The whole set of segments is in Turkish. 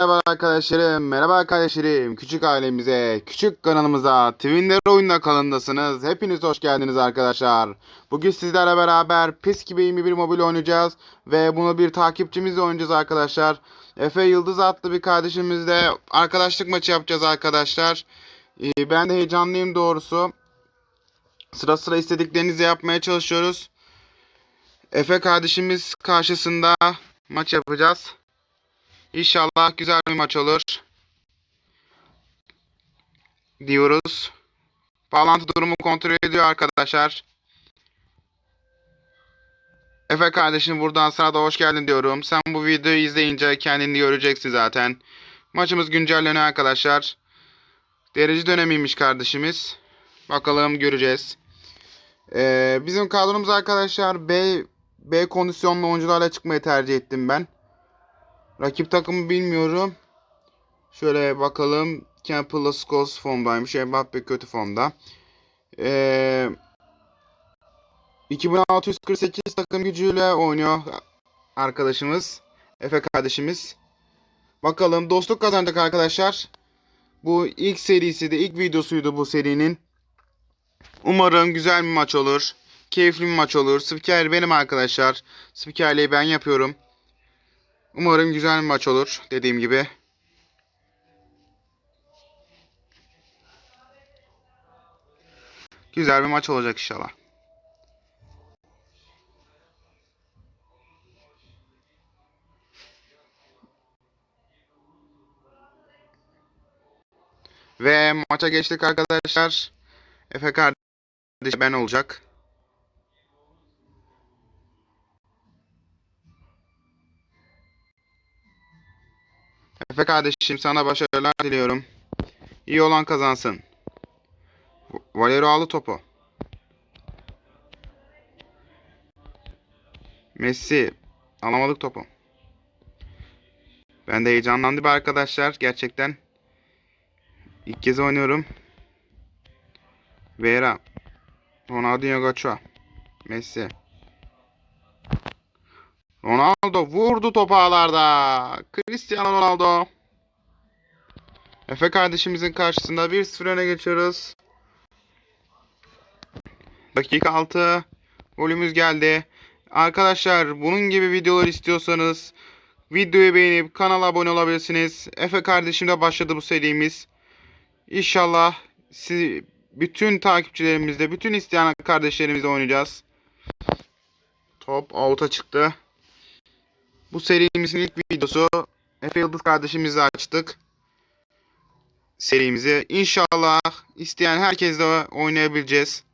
Merhaba arkadaşlarım, merhaba arkadaşlarım. Küçük ailemize, küçük kanalımıza, Twinler oyunla kanalındasınız. Hepiniz hoş geldiniz arkadaşlar. Bugün sizlerle beraber PES gibi 21 mobil oynayacağız. Ve bunu bir takipçimizle oynayacağız arkadaşlar. Efe Yıldız adlı bir kardeşimizle arkadaşlık maçı yapacağız arkadaşlar. Ee, Ben de heyecanlıyım doğrusu. Sıra sıra istediklerinizi yapmaya çalışıyoruz. Efe kardeşimiz karşısında maç yapacağız. İnşallah güzel bir maç olur. Diyoruz. Bağlantı durumu kontrol ediyor arkadaşlar. Efe kardeşim buradan sana da hoş geldin diyorum. Sen bu videoyu izleyince kendini göreceksin zaten. Maçımız güncelleniyor arkadaşlar. Derece dönemiymiş kardeşimiz. Bakalım göreceğiz. Ee, bizim kadromuz arkadaşlar B B kondisyonlu oyuncularla çıkmayı tercih ettim ben. Rakip takımı bilmiyorum. Şöyle bakalım. Campbell Scholes formdaymış. Mbappe kötü formda. Ee, 2648 takım gücüyle oynuyor arkadaşımız. Efe kardeşimiz. Bakalım dostluk kazanacak arkadaşlar. Bu ilk serisi de ilk videosuydu bu serinin. Umarım güzel bir maç olur. Keyifli bir maç olur. Spiker benim arkadaşlar. Spikerliği ben yapıyorum. Umarım güzel bir maç olur dediğim gibi. Güzel bir maç olacak inşallah. Ve maça geçtik arkadaşlar. Efe kardeş ben olacak. Efe kardeşim sana başarılar diliyorum. İyi olan kazansın. Valero aldı topu. Messi alamadık topu. Ben de heyecanlandım arkadaşlar gerçekten. İlk kez oynuyorum. Vera. Ronaldinho Gaçua. Messi. Ronaldo vurdu topu ağlarda. Cristiano Ronaldo. Efe kardeşimizin karşısında 1-0 öne geçiyoruz. Dakika 6. Golümüz geldi. Arkadaşlar bunun gibi videolar istiyorsanız videoyu beğenip kanala abone olabilirsiniz. Efe kardeşimle başladı bu serimiz. İnşallah siz bütün takipçilerimizle, bütün isteyen kardeşlerimizle oynayacağız. Top out'a çıktı. Bu serimizin ilk videosu. Efe Yıldız kardeşimizle açtık. Serimizi. İnşallah isteyen herkesle oynayabileceğiz.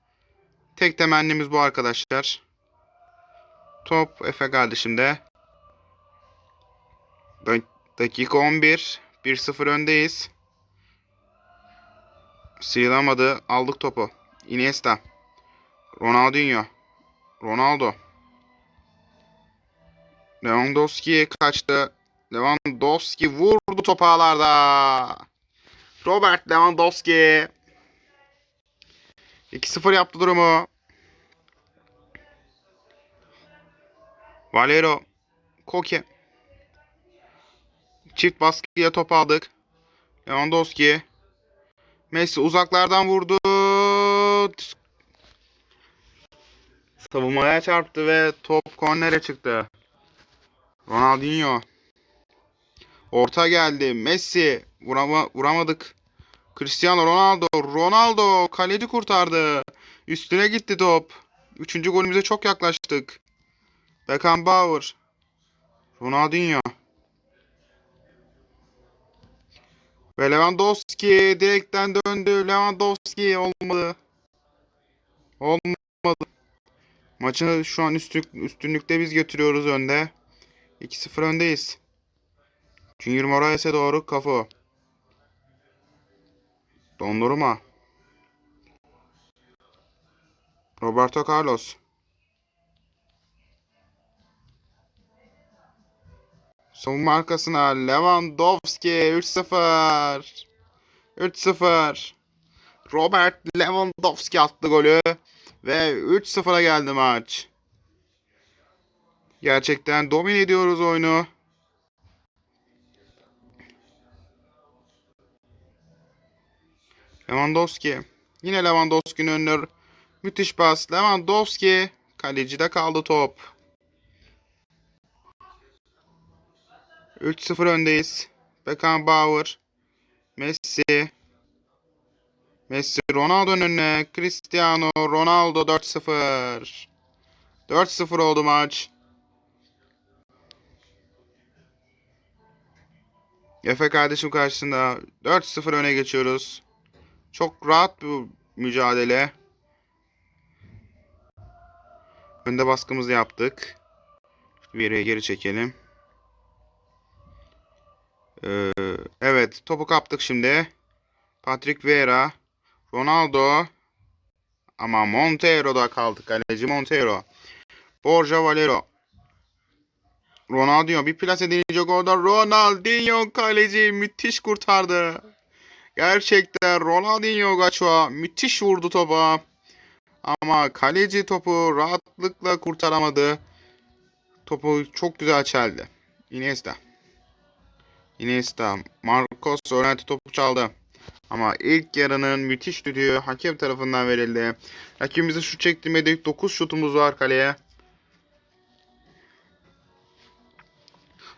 Tek temennimiz bu arkadaşlar. Top Efe kardeşimde. Dakika 11. 1-0 öndeyiz. Sıyılamadı. Aldık topu. Iniesta. Ronaldinho. Ronaldo. Lewandowski kaçtı. Lewandowski vurdu topu ağlarda. Robert Lewandowski. 2-0 yaptı durumu. Valero. Koke. Çift baskıya top aldık. Lewandowski. Messi uzaklardan vurdu. Savunmaya çarptı ve top kornere çıktı. Ronaldinho. Orta geldi. Messi. Vurama, vuramadık. Cristiano Ronaldo. Ronaldo. Kaleci kurtardı. Üstüne gitti top. Üçüncü golümüze çok yaklaştık. Beckenbauer. Ronaldinho. Ve Lewandowski direkten döndü. Lewandowski olmadı. Olmadı. Maçı şu an üstün, üstünlükte biz götürüyoruz önde. 2-0 öndeyiz. Junior Moraes'e doğru kafa. Dondurma. Roberto Carlos. Savunma arkasına Lewandowski 3-0. 3-0. Robert Lewandowski attı golü. Ve 3-0'a geldi maç. Gerçekten domine ediyoruz oyunu. Lewandowski. Yine Lewandowski'nin önüne müthiş pas. Lewandowski. Kalecide kaldı top. 3-0 öndeyiz. Beckham Bauer. Messi. Messi Ronaldo'nun önüne. Cristiano Ronaldo 4-0. 4-0 oldu maç. Efe kardeşim karşısında 4-0 öne geçiyoruz. Çok rahat bir mücadele. Önde baskımızı yaptık. Yere geri çekelim. Ee, evet topu kaptık şimdi. Patrick Vieira. Ronaldo. Ama Montero'da kaldık. Kaleci Montero. Borja Valero. Ronaldinho bir plase deneyecek orada. Ronaldinho kaleci müthiş kurtardı. Gerçekten Ronaldinho Gaçoa müthiş vurdu topa. Ama kaleci topu rahatlıkla kurtaramadı. Topu çok güzel çeldi. Iniesta. Iniesta. Marcos Llorente topu çaldı. Ama ilk yarının müthiş düdüğü hakem tarafından verildi. Hakemimize şut çektirmedik. 9 şutumuz var kaleye.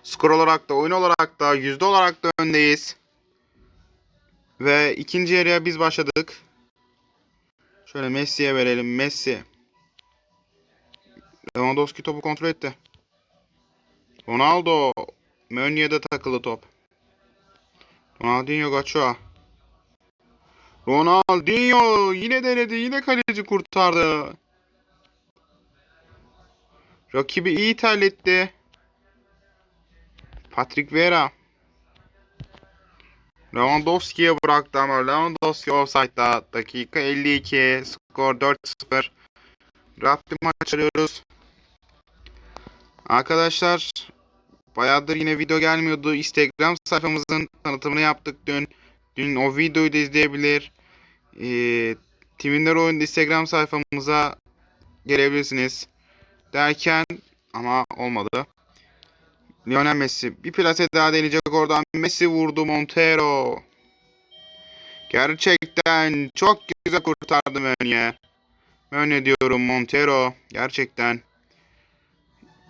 Skor olarak da oyun olarak da yüzde olarak da öndeyiz. Ve ikinci yarıya biz başladık. Şöyle Messi'ye verelim. Messi. Lewandowski topu kontrol etti. Ronaldo. Meunier'de takılı top. Ronaldinho Gaçoa. Ronaldinho yine denedi. Yine kaleci kurtardı. Rakibi iyi terletti. Patrick Vieira. Lewandowski'ye bıraktı ama Lewandowski offside'da. Dakika 52. Skor 4-0. Rahat bir maç arıyoruz. Arkadaşlar bayağıdır yine video gelmiyordu. Instagram sayfamızın tanıtımını yaptık dün. Dün o videoyu da izleyebilir. Ee, Timinler Oyun'da Instagram sayfamıza gelebilirsiniz. Derken ama olmadı. Lionel Messi bir plase daha deneyecek oradan. Messi vurdu Montero. Gerçekten çok güzel kurtardı Meunier. Meunier diyorum Montero. Gerçekten.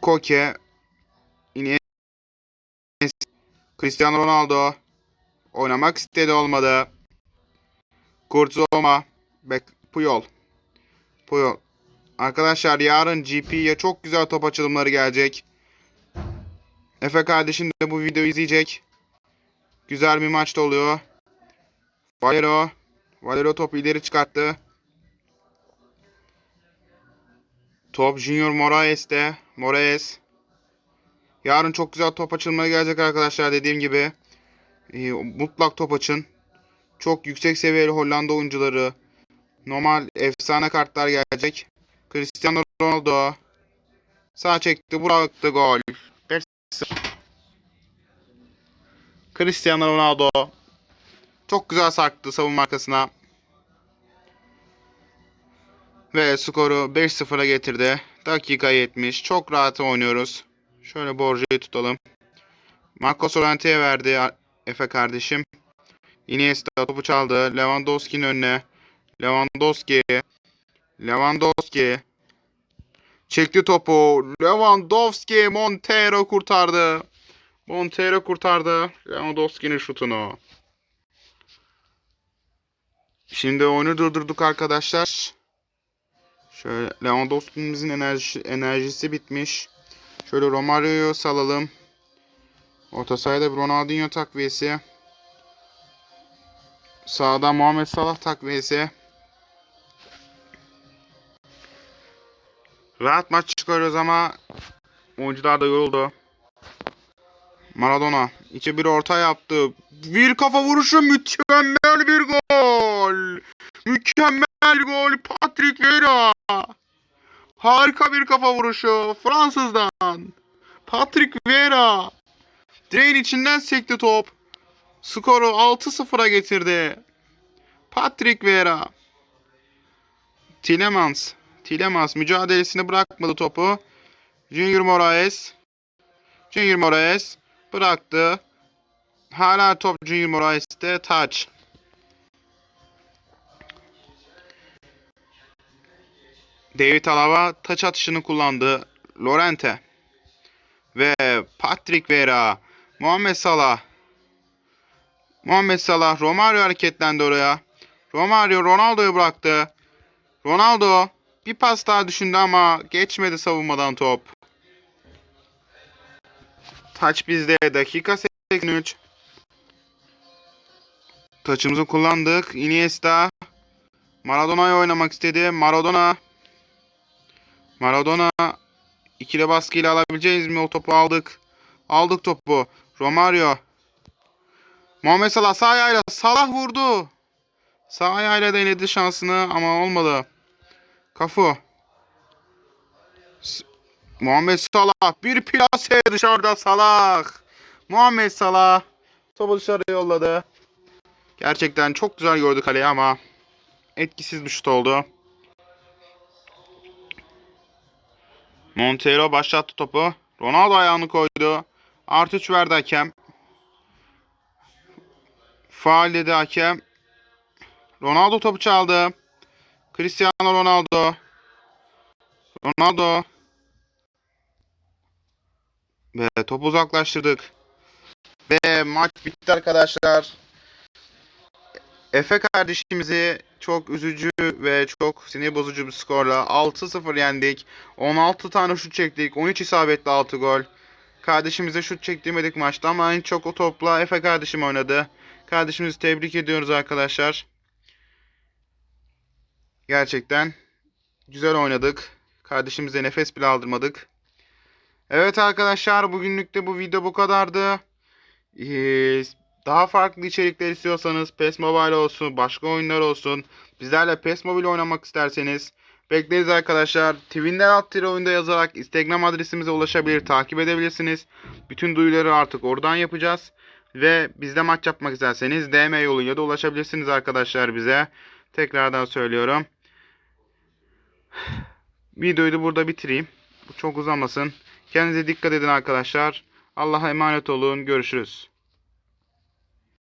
Koke. Yine Cristiano Ronaldo. Oynamak istedi olmadı. Kurtzoma. Puyol. Puyol. Arkadaşlar yarın GP'ye çok güzel top açılımları gelecek. Efe kardeşim de bu videoyu izleyecek. Güzel bir maçta oluyor. Valero. Valero topu ileri çıkarttı. Top Junior Moraes'te. Moraes. Yarın çok güzel top açılmaya gelecek arkadaşlar dediğim gibi. Ee, mutlak top açın. Çok yüksek seviyeli Hollanda oyuncuları. Normal efsane kartlar gelecek. Cristiano Ronaldo. Sağ çekti bıraktı gol. Cristiano Ronaldo. Çok güzel sarktı savunma arkasına. Ve skoru 5-0'a getirdi. Dakika 70. Çok rahat oynuyoruz. Şöyle Borja'yı tutalım. Marcos Llorente'ye verdi Efe kardeşim. Iniesta topu çaldı. Lewandowski'nin önüne. Lewandowski. Lewandowski. Çekti topu. Lewandowski Montero kurtardı. Montero kurtardı Lewandowski'nin şutunu. Şimdi oyunu durdurduk arkadaşlar. Şöyle Lewandowski'mizin enerjisi, enerjisi bitmiş. Şöyle Romario'yu salalım. Orta sahada Ronaldinho takviyesi. Sağda Muhammed Salah takviyesi. Rahat maç çıkarıyoruz ama oyuncular da yoruldu. Maradona içe bir orta yaptı. Bir kafa vuruşu mükemmel bir gol. Mükemmel gol Patrick Vieira. Harika bir kafa vuruşu Fransız'dan. Patrick Vieira. Direğin içinden sekti top. Skoru 6-0'a getirdi. Patrick Vieira. Tielemans. Tielemans mücadelesini bırakmadı topu. Junior Moraes. Junior Moraes Bıraktı. Hala top Junior Moraes'te taç. David Alaba taç atışını kullandı. Lorente ve Patrick Vera, Muhammed Salah. Muhammed Salah Romario hareketlendi oraya. Romario Ronaldo'yu bıraktı. Ronaldo bir pas daha düşündü ama geçmedi savunmadan top. Taç bizde. Dakika 83. Taçımızı kullandık. Iniesta. Maradona'yı oynamak istedi. Maradona. Maradona. ikili baskıyla alabileceğiz mi? O topu aldık. Aldık topu. Romario. Muhammed Salah sağ ayağıyla. Salah vurdu. Sağ ayağıyla denedi şansını ama olmadı. Kafu. Muhammed Salah. Bir plase dışarıda Salah. Muhammed Salah. Topu dışarı yolladı. Gerçekten çok güzel gördü kaleyi ama etkisiz bir şut oldu. Montero başlattı topu. Ronaldo ayağını koydu. Artı 3 verdi hakem. Faal dedi hakem. Ronaldo topu çaldı. Cristiano Ronaldo. Ronaldo. Ve topu uzaklaştırdık. Ve maç bitti arkadaşlar. Efe kardeşimizi çok üzücü ve çok sinir bozucu bir skorla 6-0 yendik. 16 tane şut çektik. 13 isabetli 6 gol. Kardeşimize şut çektirmedik maçta ama en çok o topla Efe kardeşim oynadı. Kardeşimizi tebrik ediyoruz arkadaşlar. Gerçekten güzel oynadık. Kardeşimize nefes bile aldırmadık. Evet arkadaşlar bugünlük de bu video bu kadardı. Ee, daha farklı içerikler istiyorsanız PES Mobile olsun, başka oyunlar olsun. Bizlerle PES Mobile oynamak isterseniz bekleriz arkadaşlar. Twinler alt tire oyunda yazarak Instagram adresimize ulaşabilir, takip edebilirsiniz. Bütün duyuruları artık oradan yapacağız. Ve bizde maç yapmak isterseniz DM yoluyla da ulaşabilirsiniz arkadaşlar bize. Tekrardan söylüyorum. Videoyu da burada bitireyim. Bu çok uzamasın. Kendinize dikkat edin arkadaşlar. Allah'a emanet olun. Görüşürüz.